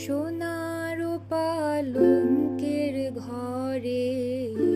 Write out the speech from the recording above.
সোনার পালঙ্কের ঘরে।